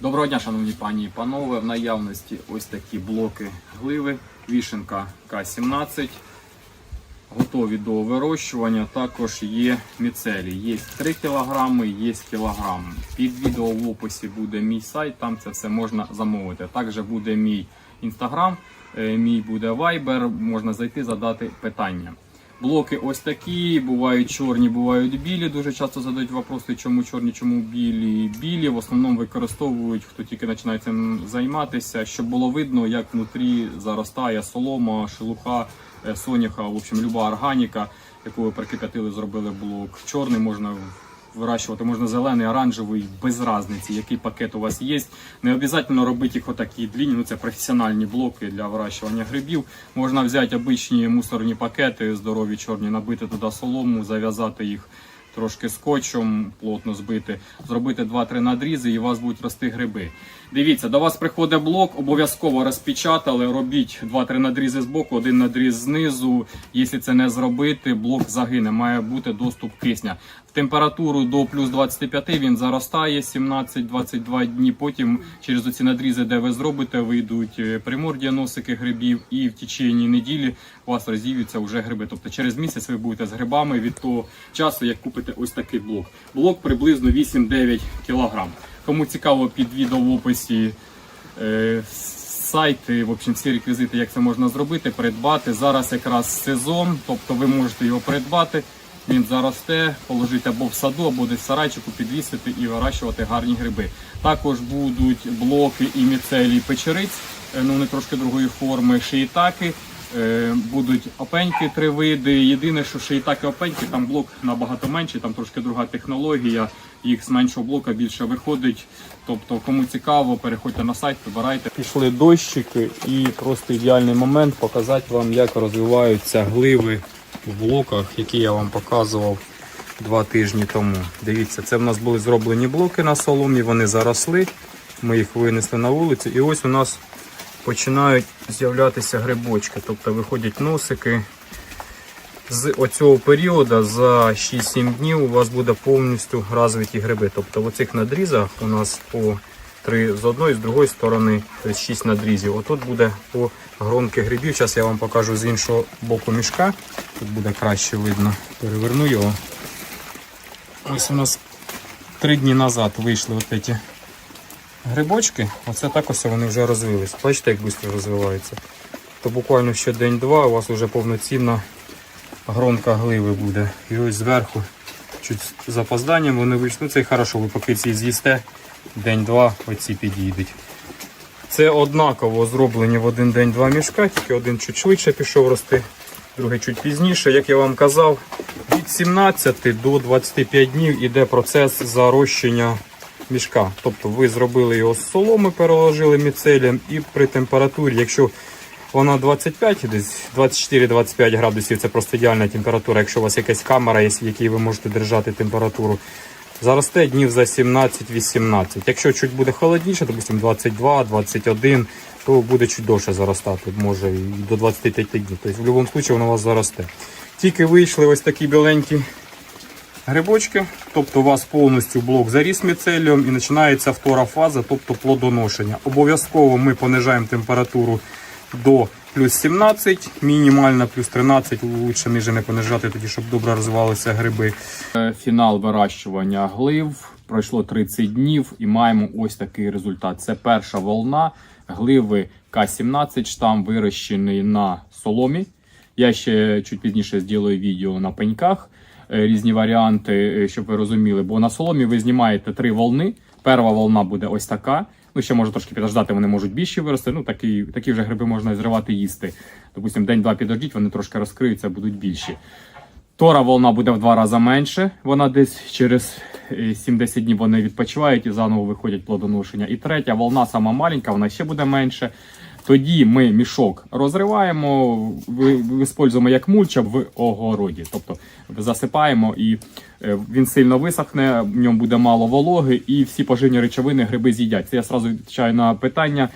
Доброго дня, шановні пані і панове. В наявності ось такі блоки гливи, вішенка К-17. Готові до вирощування. Також є міцелі. Є 3 кг, є кілограм. Під відео в описі буде мій сайт, там це все можна замовити. Також буде мій інстаграм, е, мій буде вайбер, можна зайти, задати питання. Блоки ось такі, бувають чорні, бувають білі. Дуже часто задають вопроси, чому чорні, чому білі. Білі в основному використовують, хто тільки починає цим займатися, щоб було видно, як внутрі заростає солома, шелуха, е, соняха, в общем, люба органіка, яку ви прикип'ятили, зробили блок. Чорний можна вирощувати, можна зелений, оранжевий, без різниці, який пакет у вас є. Не обов'язково робити їх отакі длінні, ну це професіональні блоки для вирощування грибів. Можна взяти обичні мусорні пакети, здорові чорні, набити туди солому, зав'язати їх трошки скотчем, плотно збити, зробити 2-3 надрізи і у вас будуть рости гриби. Дивіться, до вас приходить блок, обов'язково розпечатали, робіть 2-3 надрізи з боку, один надріз знизу. Якщо це не зробити, блок загине, має бути доступ кисня. Температуру до плюс 25 він заростає 17-22 дні. Потім через оці надрізи, де ви зробите, вийдуть е, примордія носики грибів, і в течение неділі у вас розів'ються вже гриби. Тобто через місяць ви будете з грибами від того часу, як купите ось такий блок. Блок приблизно 8-9 кг. Кому цікаво, під відео в описі е, сайти, в общем, всі реквізити, як це можна зробити, придбати. Зараз якраз сезон, тобто ви можете його придбати. Він заросте, положити або в саду, або десь в сарайчику, підвісити і вирощувати гарні гриби. Також будуть блоки і міцелі печериць, е, ну вони трошки другої форми, шиїтаки. Е, Будуть опеньки три види. Єдине, що шиїтаки опеньки, там блок набагато менший, там трошки друга технологія. Їх з меншого блока більше виходить. Тобто, кому цікаво, переходьте на сайт, вибирайте. Пішли дощики і просто ідеальний момент показати вам, як розвиваються гливи в блоках, які я вам показував два тижні тому. Дивіться, це в нас були зроблені блоки на соломі, вони заросли. Ми їх винесли на вулицю. І ось у нас починають з'являтися грибочки, тобто виходять носики. З оцього періоду за 6-7 днів у вас буде повністю розвиті гриби. Тобто в оцих надрізах у нас по 3 з одної, з другої сторони, тобто 6 надрізів. Отут буде по гронки грибів. Зараз я вам покажу з іншого боку мішка. Тут буде краще видно. Переверну його. Ось у нас 3 дні назад вийшли ці грибочки. Оце так ось вони вже розвились. Бачите, як швидко розвиваються. То буквально ще день-два у вас вже повноцінна гронка гливи буде. І ось зверху чуть з запозданням вони вийшли. Ну, Це й хорошо, ви поки ці з'їсте, день-два оці підійдуть. Це однаково зроблені в один день два мішка, тільки один чуть швидше пішов рости, другий чуть пізніше. Як я вам казав, від 17 до 25 днів іде процес зарощення мішка. Тобто ви зробили його з соломи, переложили міцелієм і при температурі, якщо вона 25, десь 24-25 градусів, це просто ідеальна температура. Якщо у вас якась камера є, в якій ви можете держати температуру, заросте днів за 17-18. Якщо чуть буде холодніше, допустим 22-21, то буде чуть довше заростати, може і до 25 днів. Тобто в будь-якому випадку воно у вас заросте. Тільки вийшли ось такі біленькі грибочки, тобто у вас повністю блок заріс міцелієм і починається втора фаза, тобто плодоношення. Обов'язково ми понижаємо температуру до плюс 17, мінімально плюс 13, лучше ниже не понижати, тоді щоб добре розвивалися гриби. Фінал вирощування глив. Пройшло 30 днів і маємо ось такий результат. Це перша волна гливи К-17, штам вирощений на соломі. Я ще чуть пізніше зроблю відео на пеньках, е, різні варіанти, е, щоб ви розуміли. Бо на соломі ви знімаєте три волни. Перша волна буде ось така. Ну, ще може трошки підождати, вони можуть більші вирости. Ну, такі, такі вже гриби можна і зривати їсти. Допустим, день-два підождіть, вони трошки розкриються, будуть більші. Тора волна буде в два рази менше. Вона десь через е, 70 днів вони відпочивають і заново виходять плодоношення. І третя волна, сама маленька, вона ще буде менше. Тоді ми мішок розриваємо, ви- використовуємо як мульча в огороді. Тобто засипаємо і е, він сильно висохне, в ньому буде мало вологи, і всі поживні речовини гриби з'їдять. Це я сразу відповідаю на питання.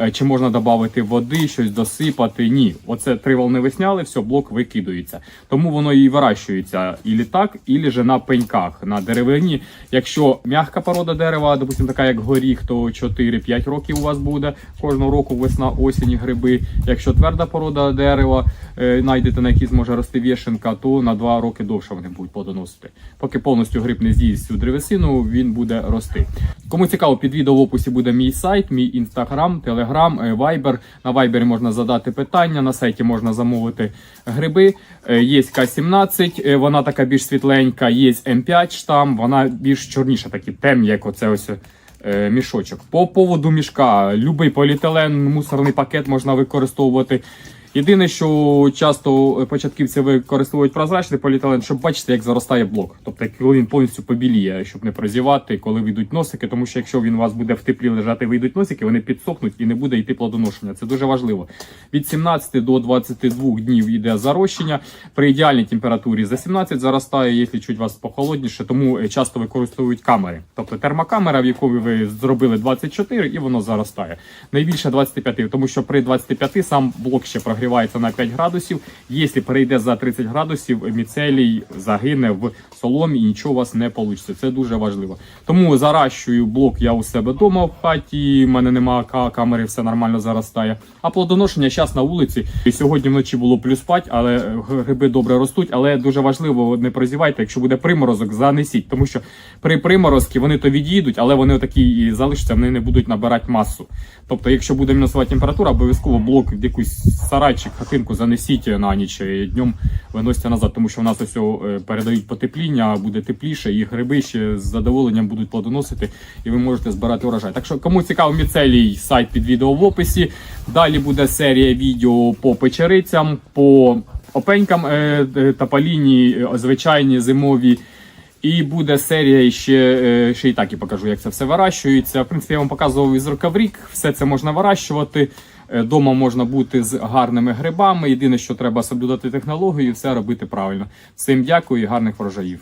Е, чи можна додати води, щось досипати. Ні, оце три волни ви сняли, все, блок викидується. Тому воно і вирощується і літак, і же на пеньках, на деревині. Якщо м'яка порода дерева, допустимо, така як горіх, то 4-5 років у вас буде кожного року весна, осінь, гриби. Якщо тверда порода дерева, е, знайдете на якій зможе рости вішенка, то на 2 роки довше вони будуть плодоносити. Поки повністю гриб не з'їсть всю древесину, він буде рости. Кому цікаво, під відео в описі буде мій сайт, мій інстаграм, телеграм, е, вайбер. На вайбері можна задати питання, на сайті можна замовити гриби. Е, Є К-17, е, вона така більш світленька, є М5 штам, вона більш чорніша, такі темні, як оце ось. Мішочок. По поводу мішка, любий поліетилен, мусорний пакет можна використовувати. Єдине, що часто е, початківці використовують прозрачний поліетилен, щоб бачити, як заростає блок. Тобто, коли він повністю побіліє, щоб не прозівати, коли вийдуть носики. Тому що якщо він у вас буде в теплі лежати, вийдуть носики, вони підсохнуть і не буде йти плодоношення. Це дуже важливо. Від 17 до 22 днів йде зарощення. При ідеальній температурі за 17 заростає, якщо чуть вас похолодніше, тому е, часто використовують камери. Тобто термокамера, в яку ви зробили 24, і воно заростає. Найбільше 25, тому що при 25 сам блок ще прогрівається на 5 градусів. Якщо перейде за 30 градусів, міцелій загине в соломі і нічого у вас не вийде. Це дуже важливо. Тому заращую блок я у себе вдома в хаті. в мене немає камери, все нормально заростає. А плодоношення зараз на вулиці. Сьогодні вночі було плюс 5, але гриби добре ростуть. Але дуже важливо не прозівайте, якщо буде приморозок, занесіть, тому що при приморозці вони то відійдуть, але вони такі залишаться, вони не будуть набирати масу. Тобто, якщо буде мінусова температура, обов'язково блок в якусь сарайчик, хатинку занесіть на ніч і днем виносите назад, тому що в нас ось е, передають потепління, буде тепліше, і гриби ще з задоволенням будуть плодоносити, і ви можете збирати урожай. Так що, кому цікаво міцелій, сайт під відео в описі. Далі буде серія відео по печерицям, по опенькам е, е, тапаліні, е, звичайні зимові. І буде серія ще, е, ще і так і покажу, як це все вирощується. В принципі, я вам показував із рока в рік. Все це можна вирощувати. Е, Дома можна бути з гарними грибами. Єдине, що треба соблюдати технологію і все робити правильно. Всім дякую і гарних врожаїв.